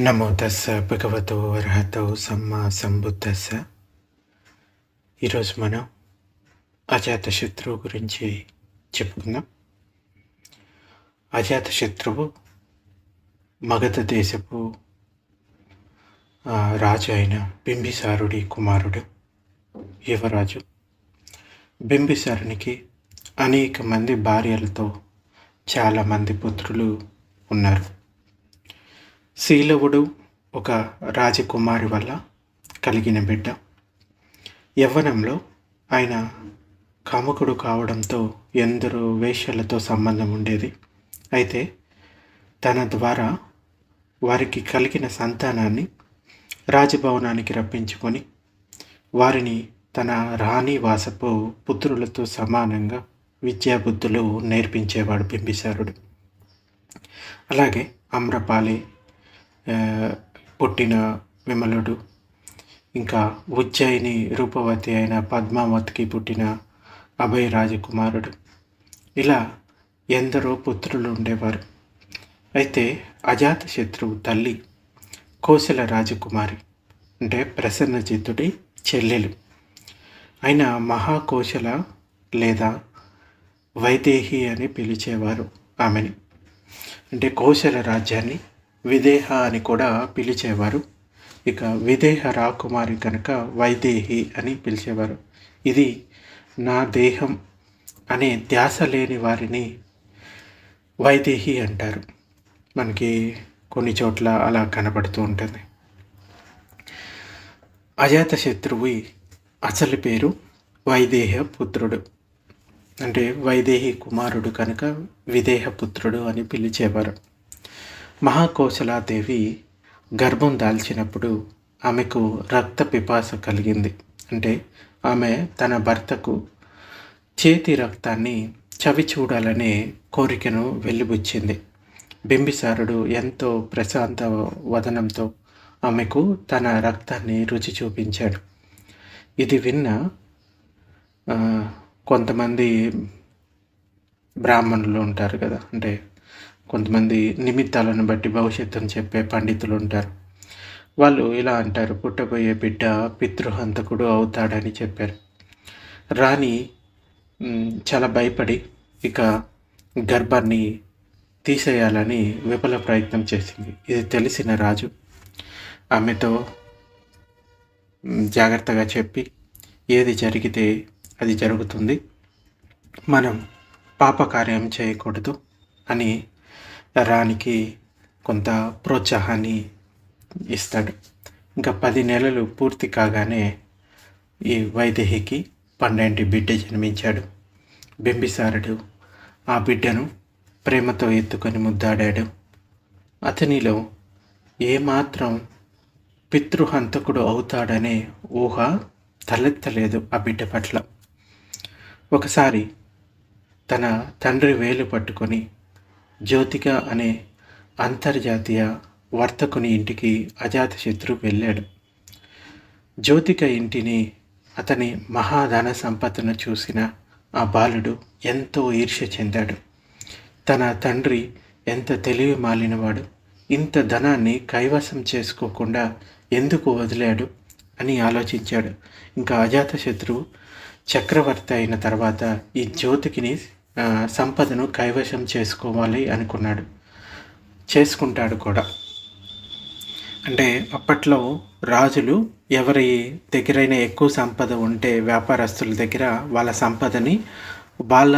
నమో తస్స భగవతో అర్హతో సమ్మా సంబుద్ధస్స ఈరోజు మనం అజాత శత్రువు గురించి చెప్పుకుందాం. అజాత శత్రువు మగధ దేశపు రాజు అయిన బింబిసారుడి కుమారుడు యువరాజు. బింబిసారునికి అనేక మంది భార్యలతో చాలామంది పుత్రులు ఉన్నారు. శీలవుడు ఒక రాజకుమారి వల్ల కలిగిన బిడ్డ. యవ్వనంలో ఆయన కాముకుడు కావడంతో ఎందరో వేష్యలతో సంబంధం ఉండేది. అయితే తన ద్వారా వారికి కలిగిన సంతానాన్ని రాజభవనానికి రప్పించుకొని వారిని తన రాణి వాసపు పుత్రులతో సమానంగా విద్యాబుద్ధులు నేర్పించేవాడు బింబిసారుడు. అలాగే అమ్రపాలి పుట్టిన విమలుడు. ఇంకా ఉజ్జయిని రూపవతి అయిన పద్మావతికి పుట్టిన అభయ రాజకుమారుడు. ఇలా ఎందరో పుత్రులు ఉండేవారు. అయితే అజాత శత్రువు తల్లి కోసల రాజకుమారి అంటే ప్రసన్నజిత్తుడి చెల్లెలు. ఆయన మహాకోశల లేదా వైదేహి అని పిలిచేవారు ఆమెని. అంటే కోశల రాజ్యాన్ని విదేహ అని కూడా పిలిచేవారు. ఇక విదేహ రాకుమారి కనుక వైదేహి అని పిలిచేవారు. ఇది నా దేహం అనే ధ్యాస లేని వారిని వైదేహి అంటారు. మనకి కొన్ని చోట్ల అలా కనబడుతూ ఉంటుంది. అజాత శత్రువు అసలు పేరు వైదేహ పుత్రుడు. అంటే వైదేహి కుమారుడు కనుక విదేహ పుత్రుడు అని పిలిచేవారు. మహాకౌశలాదేవి గర్భం దాల్చినప్పుడు ఆమెకు రక్త పిపాస కలిగింది. అంటే ఆమె తన భర్తకు చేతి రక్తాన్ని చవి చూడాలనే కోరికను వెళ్ళిబుచ్చింది బింబిసారుడు ఎంతో ప్రశాంత వదనంతో ఆమెకు తన రక్తాన్ని రుచి చూపించాడు. ఇది విన్న కొంతమంది బ్రాహ్మణులు ఉంటారు కదా అంటే కొంతమంది నిమిత్తాలను బట్టి భవిష్యత్తును చెప్పే పండితులు ఉంటారు వాళ్ళు ఇలా అంటారు పుట్టబోయే బిడ్డ పితృహంతకుడు అవుతాడని చెప్పారు. రాణి చాలా భయపడి ఇక గర్భాన్ని తీసేయాలని విఫల ప్రయత్నం చేసింది. ఇది తెలిసిన రాజు ఆమెతో జాగ్రత్తగా చెప్పి ఏది జరిగితే అది జరుగుతుంది. మనం పాపకార్యం చేయకూడదు అని రాణికి కొంత ప్రోత్సాహాన్ని ఇస్తాడు. ఇంకా పది నెలలు పూర్తి కాగానే ఈ వైదేహికి పండంటి బిడ్డ జన్మించాడు. బింబిసారుడు ఆ బిడ్డను ప్రేమతో ఎత్తుకొని ముద్దాడాడు. అతనిలో ఏమాత్రం పితృహంతకుడు అవుతాడనే ఊహ తలెత్తలేదు ఆ బిడ్డ పట్ల. ఒకసారి తన తండ్రి వేలు పట్టుకొని జ్యోతిక అనే అంతర్జాతీయ వర్తకుని ఇంటికి అజాతశత్రు వెళ్ళాడు. జ్యోతిక ఇంటిని అతని మహాధన సంపదను చూసిన ఆ బాలుడు ఎంతో ఈర్ష్య చెందాడు. తన తండ్రి ఎంత తెలివి మాలినవాడు ఇంత ధనాన్ని కైవసం చేసుకోకుండా ఎందుకు వదిలాడు అని ఆలోచించాడు. ఇంకా అజాతశత్రువు చక్రవర్తి అయిన తర్వాత ఈ జ్యోతికిని సంపదను కైవశం చేసుకోవాలి అనుకున్నాడు. చేసుకుంటాడు కూడా. అంటే అప్పట్లో రాజులు ఎవరి దగ్గరైనా ఎక్కువ సంపద ఉంటే వ్యాపారస్తుల దగ్గర వాళ్ళ సంపదని వాళ్ళ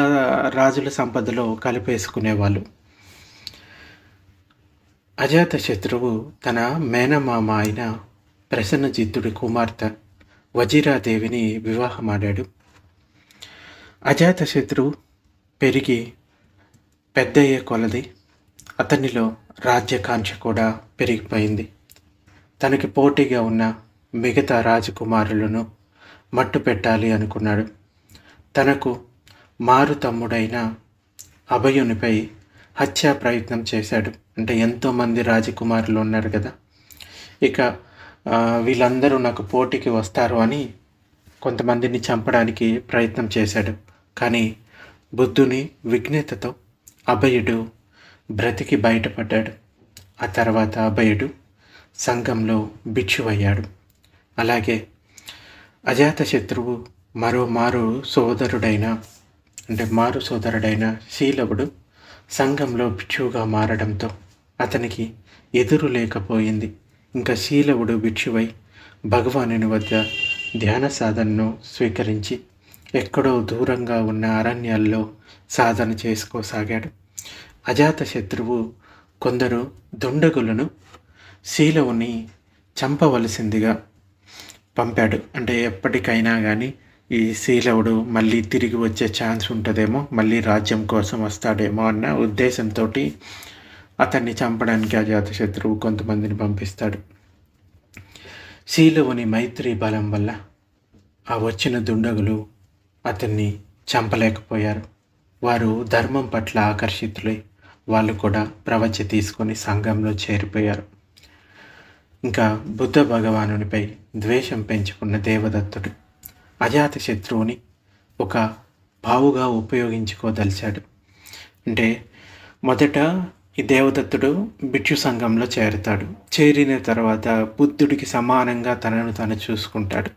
రాజుల సంపదలో కలిపేసుకునేవాళ్ళు. అజాత శత్రువు తన మేనమామ అయిన ప్రసన్నజిత్తుడి కుమార్తె వజీరాదేవిని వివాహమాడాడు. అజాతశత్రువు పెరిగి పెద్దయ్యే కొలది అతనిలో రాజ్యకాంక్ష కూడా పెరిగిపోయింది. తనకి పోటీగా ఉన్న మిగతా రాజకుమారులను మట్టు పెట్టాలి అనుకున్నాడు. తనకు మారు తమ్ముడైన అభయునిపై హత్యా ప్రయత్నం చేశాడు. అంటే ఎంతోమంది రాజకుమారులు ఉన్నారు కదా. ఇక వీళ్ళందరూ నాకు పోటీకి వస్తారు అని కొంతమందిని చంపడానికి ప్రయత్నం చేశాడు. కానీ బుద్ధుని విఘ్నతతో అభయుడు బ్రతికి బయటపడ్డాడు. ఆ తర్వాత అభయుడు సంఘంలో భిక్షువయ్యాడు. అలాగే అజాతశత్రువు మరో మారు సోదరుడైన అంటే మారు సోదరుడైన శీలవుడు సంఘంలో భిక్షువుగా మారడంతో అతనికి ఎదురు లేకపోయింది. ఇంకా శీలవుడు భిక్షువై భగవానుని వద్ద ధ్యాన సాధనను స్వీకరించి ఎక్కడో దూరంగా ఉన్న అరణ్యాల్లో సాధన చేసుకోసాగాడు. అజాతశత్రువు కొందరు దుండగులను శీలవుని చంపవలసిందిగా పంపాడు. అంటే ఎప్పటికైనా కానీ ఈ శీలవుడు మళ్ళీ తిరిగి వచ్చే ఛాన్స్ ఉంటుందేమో మళ్ళీ రాజ్యం కోసం వస్తాడేమో అన్న ఉద్దేశంతో అతన్ని చంపడానికి అజాతశత్రువు కొంతమందిని పంపిస్తాడు. శీలవుని మైత్రి బలం వల్ల ఆ వచ్చిన దుండగులు అతన్ని చంపలేకపోయారు. వారు ధర్మం పట్ల ఆకర్షితులై వాళ్ళు కూడా ప్రవచ తీసుకొని సంఘంలో చేరిపోయారు. ఇంకా బుద్ధ భగవానునిపై ద్వేషం పెంచుకున్న దేవదత్తుడు అజాత శత్రువుని ఒక బావుగా ఉపయోగించుకోదలిచాడు. అంటే మొదట ఈ దేవదత్తుడు భిక్షు సంఘంలో చేరుతాడు. చేరిన తర్వాత బుద్ధుడికి సమానంగా తనను తను చూసుకుంటాడు.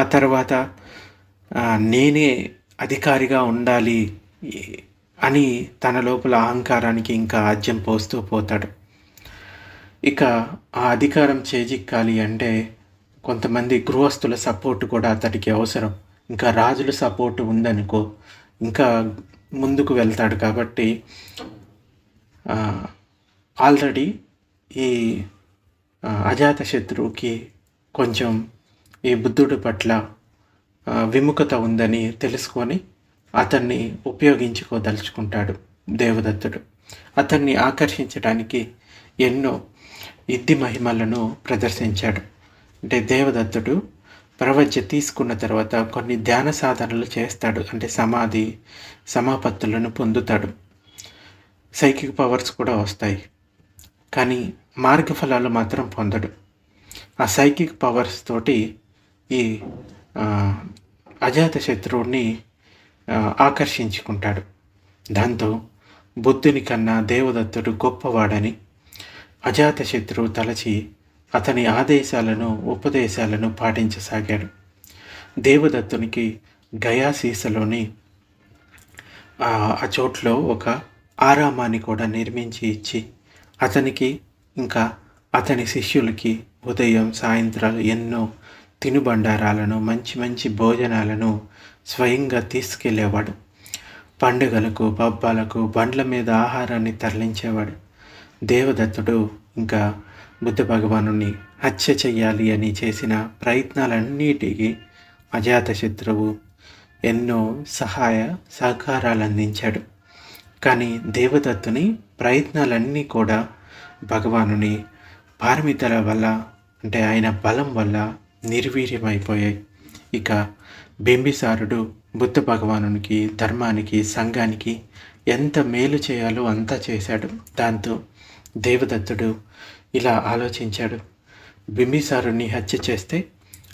ఆ తర్వాత నేనే అధికారిగా ఉండాలి అని తన లోపల అహంకారానికి ఇంకా ఆజ్యం పోస్తూ పోతాడు. ఇక ఆ అధికారం చేజిక్కాలి అంటే కొంతమంది గృహస్థుల సపోర్ట్ కూడా అతడికి అవసరం. ఇంకా రాజుల సపోర్ట్ ఉందనుకో ఇంకా ముందుకు వెళ్తాడు కాబట్టి ఆల్రెడీ ఈ అజాతశత్రువుకి కొంచెం ఈ బుద్ధుడి పట్ల విముఖత ఉందని తెలుసుకొని అతన్ని ఉపయోగించుకోదలుచుకుంటాడు దేవదత్తుడు. అతన్ని ఆకర్షించడానికి ఎన్నో ఇద్ది మహిమలను ప్రదర్శించాడు. అంటే దేవదత్తుడు ప్రవజ్య తీసుకున్న తర్వాత కొన్ని ధ్యాన సాధనలు చేస్తాడు. అంటే సమాధి సమాపత్తులను పొందుతాడు. సైకిక్ పవర్స్ కూడా వస్తాయి. కానీ మార్గఫలాలు మాత్రం పొందడు. ఆ సైకిక్ పవర్స్ తోటి ఈ అజాతశత్రువుని అజాత శత్రువుని ఆకర్షించుకుంటాడు. దాంతో బుద్ధుని కన్నా దేవదత్తుడు గొప్పవాడని అజాతశత్రువు తలచి అతని ఆదేశాలను ఉపదేశాలను పాటించసాగాడు. దేవదత్తునికి గయాసీసలోని ఆ చోట్లో ఒక ఆరామాన్ని కూడా నిర్మించి ఇచ్చి అతనికి ఇంకా అతని శిష్యులకి ఉదయం సాయంత్రాలు ఎన్నో తినుబండారాలను మంచి మంచి భోజనాలను స్వయంగా తీసుకెళ్ళేవాడు పండుగలకు పబ్బాలకు బండ్ల మీద ఆహారాన్ని తరలించేవాడు. దేవదత్తుడు ఇంకా బుద్ధ భగవానుని హత్య చెయ్యాలి అని చేసిన ప్రయత్నాలన్నిటికీ అజాతశత్రువు ఎన్నో సహాయ సహకారాలు అందించాడు కానీ దేవదత్తుని ప్రయత్నాలన్నీ కూడా భగవానుని పారమితల వల్ల అంటే ఆయన బలం వల్ల నిర్వీర్యమైపోయాయి. ఇక బింబిసారుడు బుద్ధ భగవానునికి ధర్మానికి సంఘానికి ఎంత మేలు చేయాలో అంతా చేశాడు. దాంతో దేవదత్తుడు ఇలా ఆలోచించాడు. బింబిసారుని హత్య చేస్తే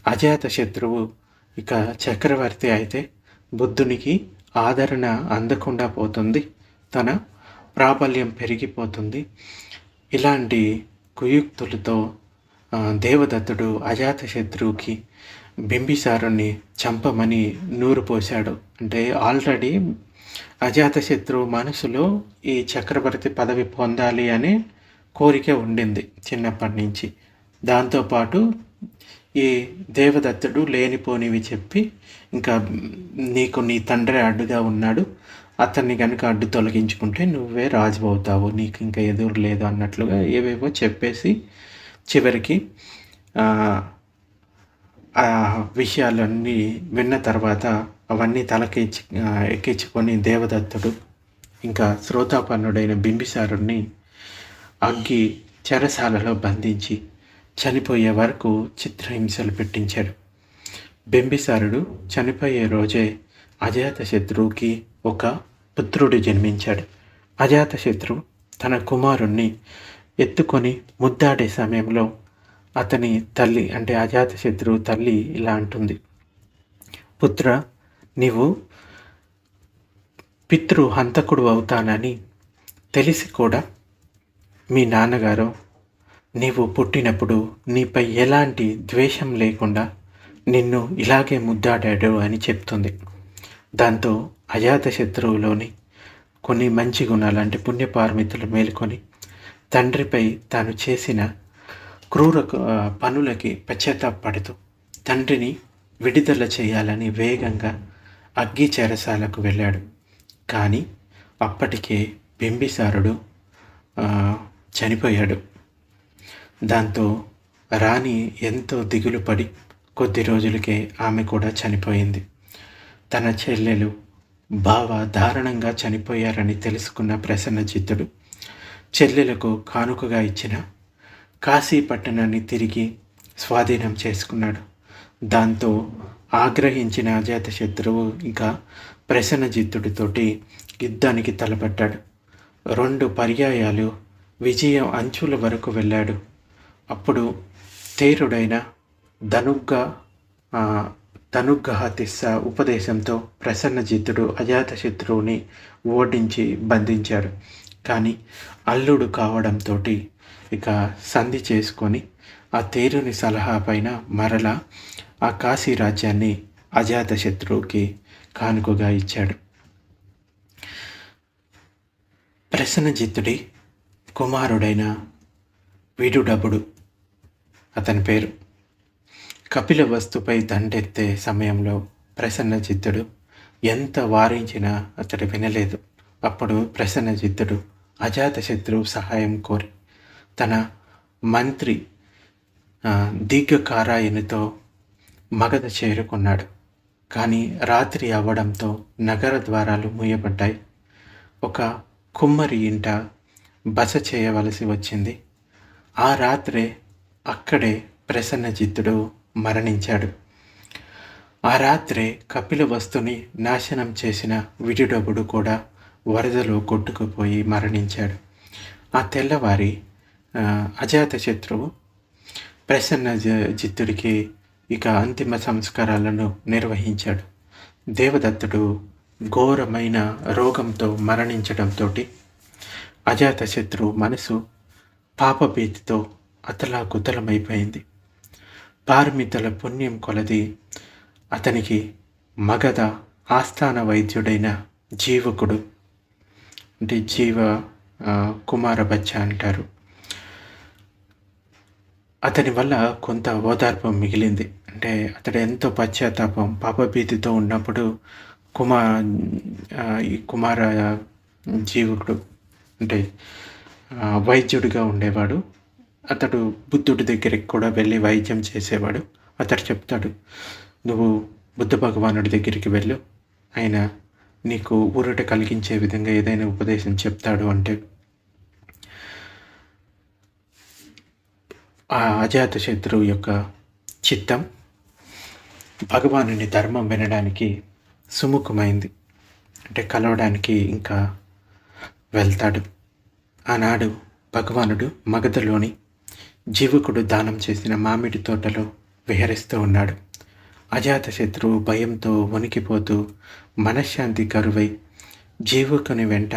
అజాత శత్రువు ఇక చక్రవర్తి అయితే బుద్ధునికి ఆదరణ అందకుండా పోతుంది. తన ప్రాబల్యం పెరిగిపోతుంది. ఇలాంటి కుయుక్తులతో దేవదత్తుడు అజాతశత్రువుకి బింబిసారుణ్ణి బింబిసారుని చంపమని నూరు పోశాడు. అంటే ఆల్రెడీ అజాతశత్రువు మనసులో ఈ చక్రవర్తి పదవి పొందాలి అనే కోరిక ఉండింది చిన్నప్పటి నుంచి. దాంతోపాటు ఈ దేవదత్తుడు లేనిపోనివి చెప్పి ఇంకా నీకు నీ తండ్రి అడ్డుగా ఉన్నాడు. అతన్ని కనుక అడ్డు తొలగించుకుంటే నువ్వే రాజు అవుతావు నీకు ఇంకా ఎదురు లేదు అన్నట్లుగా ఏవేవో చెప్పేసి చివరికి ఆ, విషయాలన్నీ విన్న తర్వాత అవన్నీ తలకెచ్చి ఎక్కించుకొని దేవదత్తుడు ఇంకా శ్రోతాపన్నుడైన బింబిసారుణ్ణి అగ్గి చెరసాలలో బంధించి చనిపోయే వరకు చిత్రహింసలు పెట్టించాడు. బింబిసారుడు చనిపోయే రోజే అజాతశత్రువుకి ఒక పుత్రుడు జన్మించాడు. అజాతశత్రు తన కుమారుణ్ణి ఎత్తుకొని ముద్దాడే సమయంలో అతని తల్లి అంటే అజాతశత్రువు తల్లి ఇలా అంటుంది. పుత్ర నీవు పితృ హంతకుడు అవుతానని తెలిసి కూడా మీ నాన్నగారు నీవు పుట్టినప్పుడు నీపై ఎలాంటి ద్వేషం లేకుండా నిన్ను ఇలాగే ముద్దాడాడు అని చెప్తుంది. దాంతో అజాతశత్రువులోని కొన్ని మంచి గుణాలు అంటే పుణ్యపారమితులు మేలుకొని తండ్రిపై తాను చేసిన క్రూర పనులకి పశ్చాత్తాపడుతూ తండ్రిని విడుదల చేయాలని వేగంగా అగ్గి చెరసాలకు వెళ్ళాడు. కానీ అప్పటికే బింబిసారుడు చనిపోయాడు. దాంతో రాణి ఎంతో దిగులు పడి కొద్ది రోజులకే ఆమె కూడా చనిపోయింది. తన చెల్లెలు బావ దారుణంగా చనిపోయారని తెలుసుకున్న ప్రసన్నజిత్తుడు చెల్లెలకు కానుకగా ఇచ్చిన కాశీ పట్టణాన్ని తిరిగి స్వాధీనం చేసుకున్నాడు. దాంతో ఆగ్రహించిన అజాతశత్రువు ఇంకా ప్రసన్నజిత్తుడితోటి యుద్ధానికి తలపడ్డాడు. రెండు పర్యాయాలు విజయం అంచుల వరకు వెళ్ళాడు. అప్పుడు తేరుడైన ధనుగ్గ ఆ, ధనుగ్గహ తిస్స ఉపదేశంతో ప్రసన్నజిత్తుడు అజాతశత్రువుని ఓడించి బంధించాడు. కానీ అల్లుడు కావడంతో ఇక సంధి చేసుకొని ఆ తేరుని సలహా పైన మరలా ఆ కాశీ రాజ్యాన్ని అజాతశత్రువుకి కానుకగా ఇచ్చాడు. ప్రసన్నజిత్తుడి కుమారుడైన విడుడబుడు అతని పేరు. కపిల వస్తుపై దండెత్తే సమయంలో ప్రసన్నజిత్తుడు ఎంత వారించినా అతడు వినలేదు. అప్పుడు ప్రసన్నజిత్తుడు అజాతశత్రువు సహాయం కోరి తన మంత్రి దీర్ఘకారాయణితో మగధ చేరుకున్నాడు. కానీ రాత్రి అవ్వడంతో నగర ద్వారాలు మూయబడ్డాయి. ఒక కుమ్మరి ఇంట బస చేయవలసి వచ్చింది. ఆ రాత్రే అక్కడే ప్రసన్నజిత్తుడు మరణించాడు. ఆ రాత్రే కపిల వస్తుని నాశనం చేసిన విడుడబుడు కూడా వరదలో కొట్టుకుపోయి మరణించాడు. ఆ తెల్లవారి అజాతశత్రువు ప్రసన్న జిత్తుడికి ఇక అంతిమ సంస్కారాలను నిర్వహించాడు. దేవదత్తుడు ఘోరమైన రోగంతో మరణించడంతో అజాతశత్రువు మనసు పాపభీతితో అతలాకుతలమైపోయింది. పారమితల పుణ్యం కొలది అతనికి మగధ ఆస్థాన వైద్యుడైన జీవకుడు అంటే జీవ కుమార బచ్చ అంటారు. అతని వల్ల కొంత ఓదార్పం మిగిలింది. అంటే అతడు ఎంతో పశ్చాత్తాపం పాపభీతితో ఉన్నప్పుడు కుమా ఈ కుమార జీవుడు అంటే వైద్యుడిగా ఉండేవాడు. అతడు బుద్ధుడి దగ్గరికి కూడా వెళ్ళి వైద్యం చేసేవాడు. అతడు చెప్తాడు నువ్వు బుద్ధ భగవానుడి దగ్గరికి వెళ్ళు. ఆయన నీకు ఊరట కలిగించే విధంగా ఏదైనా ఉపదేశం చెప్తాడు అంటే ఆ అజాత శత్రువు యొక్క చిత్తం భగవానుని ధర్మం వినడానికి సుముఖమైంది. అంటే కలవడానికి ఇంకా వెళ్తాడు. ఆనాడు భగవానుడు మగధలోని జీవకుడు దానం చేసిన మామిడి తోటలో విహరిస్తూ ఉన్నాడు. అజాతశత్రువు భయంతో వణికిపోతూ మనశ్శాంతి కరువై జీవకుని వెంట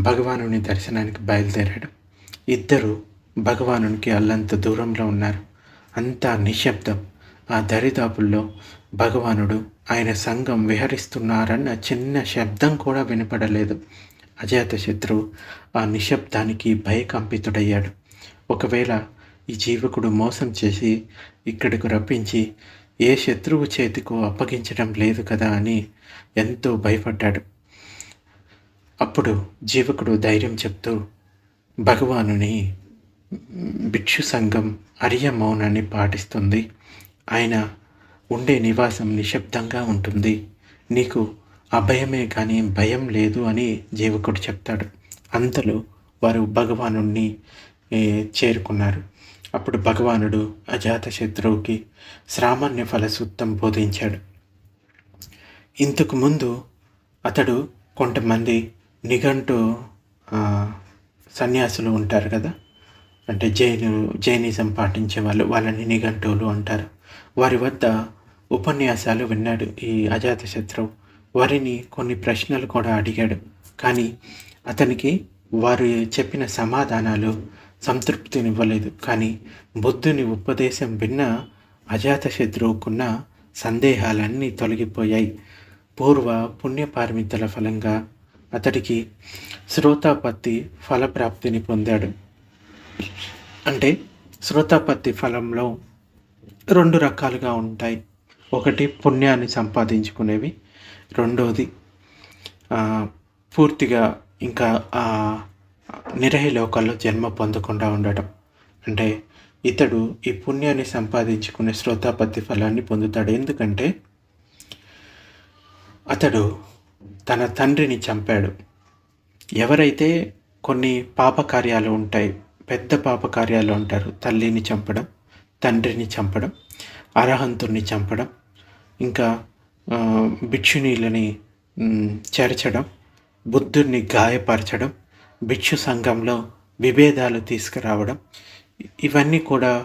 భగవానుని దర్శనానికి బయలుదేరాడు. ఇద్దరు భగవానునికి అల్లంత దూరంలో ఉన్నారు. అంతా నిశ్శబ్దం. ఆ దరిదాపుల్లో భగవానుడు ఆయన సంఘం విహరిస్తున్నారన్న చిన్న శబ్దం కూడా వినపడలేదు. అజాతశత్రువు ఆ నిశ్శబ్దానికి భయకంపితుడయ్యాడు. ఒకవేళ ఈ జీవకుడు మోసం చేసి ఇక్కడికి రప్పించి ఏ శత్రువు చేతికు అప్పగించడం లేదు కదా అని ఎంతో భయపడ్డాడు. అప్పుడు జీవకుడు ధైర్యం చెప్తూ భగవానుని భిక్షు సంఘం అరియ మౌనాన్ని పాటిస్తుంది. ఆయన ఉండే నివాసం నిశ్శబ్దంగా ఉంటుంది. నీకు అభయమే కానీ భయం లేదు అని జీవకుడు చెప్తాడు. అంతలో వారు భగవానుణ్ణి చేరుకున్నారు. అప్పుడు భగవానుడు అజాతశత్రువుకి శ్రామాన్య ఫలసూత్తం బోధించాడు. ఇంతకు ముందు అతడు కొంతమంది నిఘంటు సన్యాసులు ఉంటారు కదా? అంటే జైను జైనిజం పాటించే వాళ్ళు వాళ్ళని నిఘంటువులు అంటారు. వారి వద్ద ఉపన్యాసాలు విన్నాడు ఈ అజాతశత్రువు. వారిని కొన్ని ప్రశ్నలు కూడా అడిగాడు. కానీ అతనికి వారు చెప్పిన సమాధానాలు సంతృప్తినివ్వలేదు కానీ బుద్ధుని ఉపదేశం విన్న అజాతశత్రువుకున్న సందేహాలన్నీ తొలగిపోయాయి. పూర్వ పుణ్యపారమితల ఫలంగా అతడికి శ్రోతాపత్తి ఫలప్రాప్తిని పొందాడు. అంటే శ్రోతాపత్తి ఫలంలో రెండు రకాలుగా ఉంటాయి. ఒకటి పుణ్యాన్ని సంపాదించుకునేవి. రెండోది పూర్తిగా ఇంకా నిరహి లోకాల్లో జన్మ పొందకుండా ఉండటం. అంటే ఇతడు ఈ పుణ్యాన్ని సంపాదించుకునే శ్రోతాపత్తి ఫలాన్ని పొందుతాడు. ఎందుకంటే అతడు తన తండ్రిని చంపాడు. ఎవరైతే కొన్ని పాపకార్యాలు ఉంటాయి పెద్ద పాపకార్యాలు ఉంటారు తల్లిని చంపడం తండ్రిని చంపడం అరహంతుణ్ణి చంపడం ఇంకా భిక్షునీలని చేర్చడం బుద్ధుడిని గాయపరచడం భిక్షు సంఘంలో విభేదాలు తీసుకురావడం ఇవన్నీ కూడా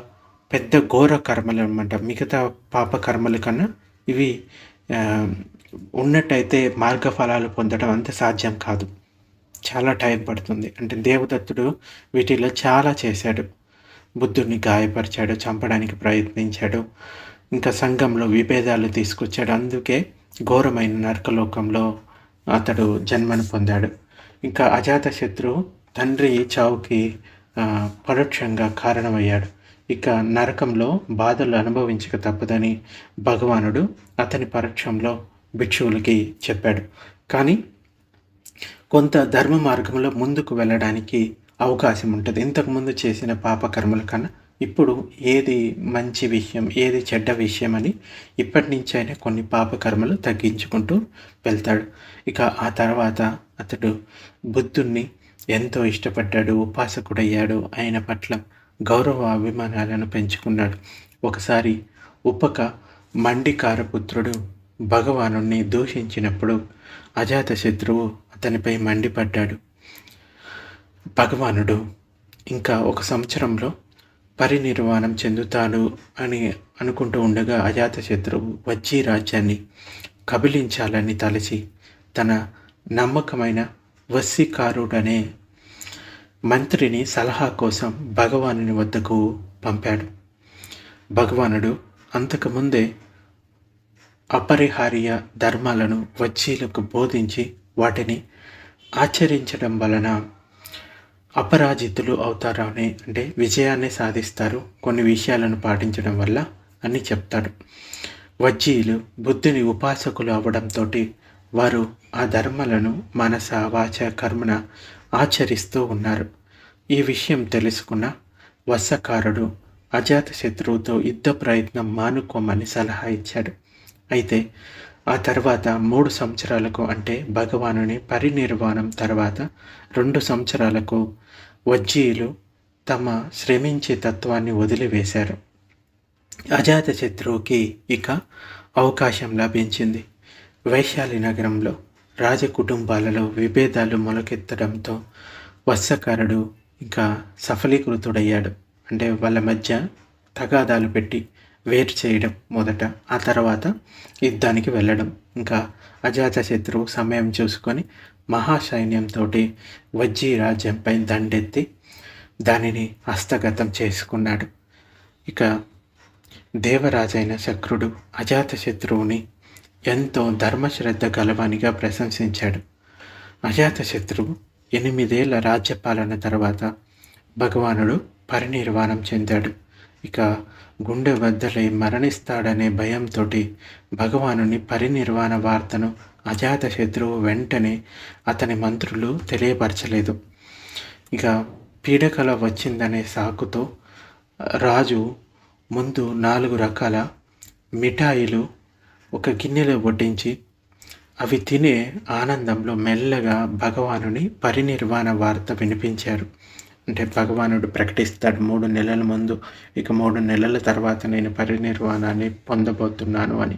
పెద్ద ఘోర కర్మలు అనమాట మిగతా పాప కర్మల కన్నా ఇవి ఉన్నట్టయితే ఉన్నట్టయితే మార్గఫలాలు పొందడం అంత సాధ్యం కాదు. చాలా టైం పడుతుంది. అంటే దేవదత్తుడు వీటిలో చాలా చేశాడు. బుద్ధుడిని గాయపరిచాడు చంపడానికి ప్రయత్నించాడు ఇంకా సంఘంలో విభేదాలు తీసుకొచ్చాడు. అందుకే ఘోరమైన నరకలోకంలో అతడు జన్మను పొందాడు. ఇంకా అజాతశత్రువు తండ్రి చావుకి పరోక్షంగా కారణమయ్యాడు. ఇక నరకంలో బాధలు అనుభవించక తప్పదని భగవానుడు అతని పరోక్షంలో భిక్షువులకి చెప్పాడు. కానీ కొంత ధర్మ మార్గంలో ముందుకు వెళ్ళడానికి అవకాశం ఉంటుంది ఇంతకుముందు చేసిన పాపకర్మల కన్నా ఇప్పుడు ఏది మంచి విషయం ఏది చెడ్డ విషయం అని ఇప్పటి నుంచి అయినా కొన్ని పాపకర్మలు తగ్గించుకుంటూ వెళ్తాడు. ఇక ఆ తర్వాత అతడు బుద్ధుణ్ణి ఎంతో ఇష్టపడ్డాడు ఉపాసకుడయ్యాడు. ఆయన పట్ల గౌరవ అభిమానాలను పెంచుకున్నాడు. ఒకసారి ఉపక మండికారపుత్రుడు భగవానుణ్ణి దూషించినప్పుడు అజాతశత్రువు అతనిపై మండిపడ్డాడు. భగవానుడు ఇంకా ఒక సంవత్సరంలో పరినిర్వాణం చెందుతాడు అని అనుకుంటూ ఉండగా అజాతశత్రువు వజ్జీ రాజ్యాన్ని కబిలించాలని తలచి తన నమ్మకమైన వస్సీకారుడనే మంత్రిని సలహా కోసం భగవానుని వద్దకు పంపాడు. భగవానుడు అంతకుముందే అపరిహార్య ధర్మాలను వజ్జీలకు బోధించి వాటిని ఆచరించడం వలన అపరాజితులు అవుతారని అంటే విజయాన్ని సాధిస్తారు. కొన్ని విషయాలను పాటించడం వల్ల అని చెప్తాడు. వజ్జీలు బుద్ధుని ఉపాసకులు అవడంతో వారు ఆ ధర్మాలను మనస వాచ కర్మన ఆచరిస్తూ ఉన్నారు. ఈ విషయం తెలుసుకున్న వత్సకారుడు అజాతశత్రువుతో యుద్ధ ప్రయత్నం మానుకోమని సలహా ఇచ్చాడు. అయితే ఆ తర్వాత మూడు సంవత్సరాలకు అంటే భగవానుని పరినిర్వాణం తర్వాత రెండు సంవత్సరాలకు వజ్జీయులు తమ శ్రమించే తత్వాన్ని వదిలివేశారు. అజాతశత్రువుకి ఇక అవకాశం లభించింది. వైశాలి నగరంలో రాజకుటుంబాలలో విభేదాలు మొలకెత్తడంతో వత్సకారుడు ఇంకా సఫలీకృతుడయ్యాడు. అంటే వాళ్ళ మధ్య తగాదాలు పెట్టి వేరు చేయడం మొదట ఆ తర్వాత యుద్ధానికి వెళ్ళడం. ఇంకా అజాతశత్రువు సమయం చూసుకొని మహాసైన్యంతో వజ్జీ రాజ్యంపై దండెత్తి దానిని హస్తగతం చేసుకున్నాడు. ఇక దేవరాజైన శక్రుడు అజాతశత్రువుని ఎంతో ధర్మశ్రద్ధ గలవానిగా ప్రశంసించాడు. అజాతశత్రువు ఎనిమిదేళ్ళ రాజ్యపాలన తర్వాత భగవానుడు పరినిర్వాణం చెందాడు. ఇక గుండె వద్దలై మరణిస్తాడనే భయంతో భగవానుని పరినిర్వాణ వార్తను అజాతశత్రువు వెంటనే అతని మంత్రులు తెలియపరచలేదు. ఇక పీడకల వచ్చిందనే సాకుతో రాజు ముందు నాలుగు రకాల మిఠాయిలు ఒక గిన్నెలో వడ్డించి అవి తినే ఆనందంలో మెల్లగా భగవానుని పరినిర్వాణ వార్త వినిపించారు. అంటే భగవానుడు ప్రకటిస్తాడు మూడు నెలల ముందు ఇక మూడు నెలల తర్వాత నేను పరినిర్వాణాన్ని పొందబోతున్నాను అని.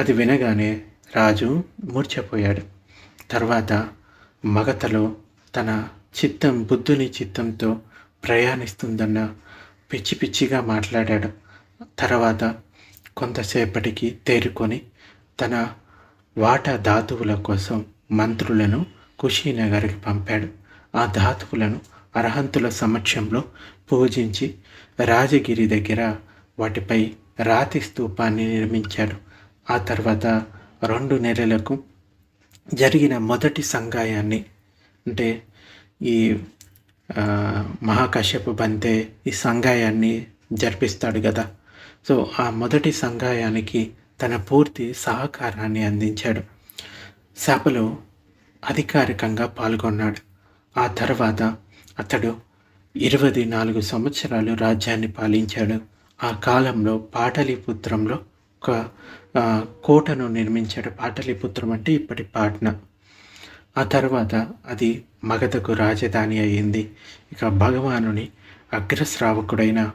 అది వినగానే రాజు మూర్ఛపోయాడు. తర్వాత మగతలో తన చిత్తం బుద్ధుని చిత్తంతో ప్రయాణిస్తుందన్న పిచ్చి పిచ్చిగా మాట్లాడాడు. తర్వాత కొంతసేపటికి తేరుకొని తన వాటా ధాతువుల కోసం మంత్రులను కుషీనగర్కి పంపాడు. ఆ ధాతువులను అర్హంతుల సమక్షంలో పూజించి రాజగిరి దగ్గర వాటిపై రాతి స్తూపాన్ని నిర్మించాడు. ఆ తర్వాత రెండు నెలలకు జరిగిన మొదటి సంగాయాన్ని అంటే ఈ ఆ, మహాకశ్యప బంతే ఈ సంగాయాన్ని జరిపిస్తాడు కదా సో ఆ మొదటి సంఘాయానికి తన పూర్తి సహకారాన్ని అందించాడు. సభలో అధికారికంగా పాల్గొన్నాడు. ఆ తర్వాత అతడు ఇరవై నాలుగు సంవత్సరాలు రాజ్యాన్ని పాలించాడు. ఆ కాలంలో పాటలీపుత్రంలో ఒక కోటను నిర్మించాడు. పాటలీపుత్రం అంటే ఇప్పటి పాట్నా. ఆ తర్వాత అది మగధకు రాజధాని అయింది ఇక భగవానుని అగ్రశ్రావకుడైన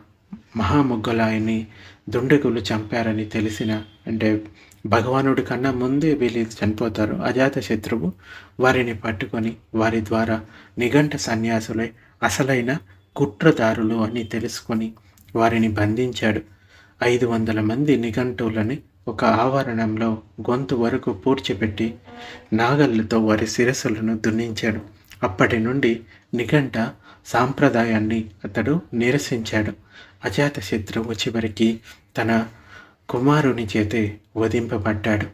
మహాముగ్గులాయని దుండగులు చంపారని తెలిసిన అంటే భగవానుడి కన్నా ముందే వీళ్ళు చనిపోతారు. అజాత శత్రువు వారిని పట్టుకొని వారి ద్వారా నిఘంట సన్యాసులే అసలైన కుట్రదారులు అని తెలుసుకొని వారిని బంధించాడు. ఐదు వందల మంది నిఘంటువులని ఒక ఆవరణంలో గొంతు వరకు పూడ్చిపెట్టి నాగళ్ళతో వారి శిరస్సులను దున్నించాడు. అప్పటి నుండి నిఘంట సాంప్రదాయాన్ని అతడు నిరసించాడు. అజాత శత్రువు చివరికి తన కుమారుని చేతే వధింపబడ్డాడు.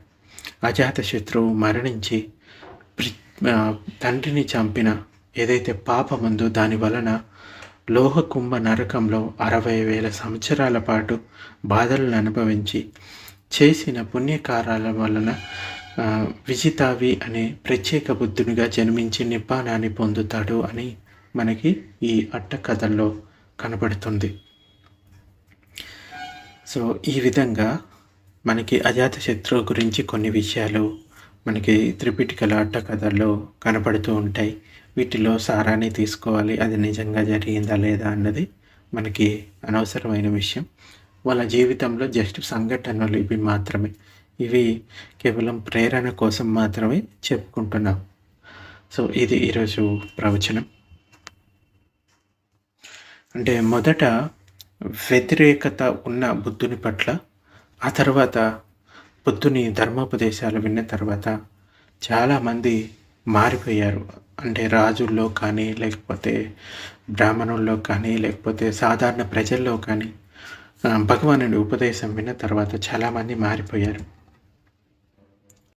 అజాత శత్రువు మరణించి ప్రి- తండ్రిని చంపిన ఏదైతే పాపముందో దాని వలన లోహకుంభ నరకంలో అరవై వేల సంవత్సరాల పాటు బాధలను అనుభవించి చేసిన పుణ్యకారాల వలన విజితావి అనే ప్రత్యేక బుద్ధునిగా జన్మించి నిబ్బానాన్ని పొందుతాడు అని మనకి ఈ అట్ట కథల్లో కనబడుతుంది. సో ఈ విధంగా మనకి అజాతశత్రువు గురించి కొన్ని విషయాలు మనకి త్రిపిటికల అట్ట కథల్లో కనపడుతూ ఉంటాయి. వీటిలో సారాన్ని తీసుకోవాలి అది నిజంగా జరిగిందా లేదా అన్నది మనకి అనవసరమైన విషయం. వాళ్ళ జీవితంలో జస్ట్ సంఘటనలు ఇవి మాత్రమే. ఇవి కేవలం ప్రేరణ కోసం మాత్రమే చెప్పుకుంటున్నాం. సో ఇది ఈరోజు ప్రవచనం. అంటే మొదట వ్యతిరేకత ఉన్న బుద్ధుని పట్ల ఆ తర్వాత బుద్ధుని ధర్మోపదేశాలు విన్న తర్వాత చాలామంది మారిపోయారు. అంటే రాజుల్లో కానీ లేకపోతే బ్రాహ్మణుల్లో కానీ లేకపోతే సాధారణ ప్రజల్లో కానీ భగవానుడి ఉపదేశం విన్న తర్వాత చాలామంది మారిపోయారు.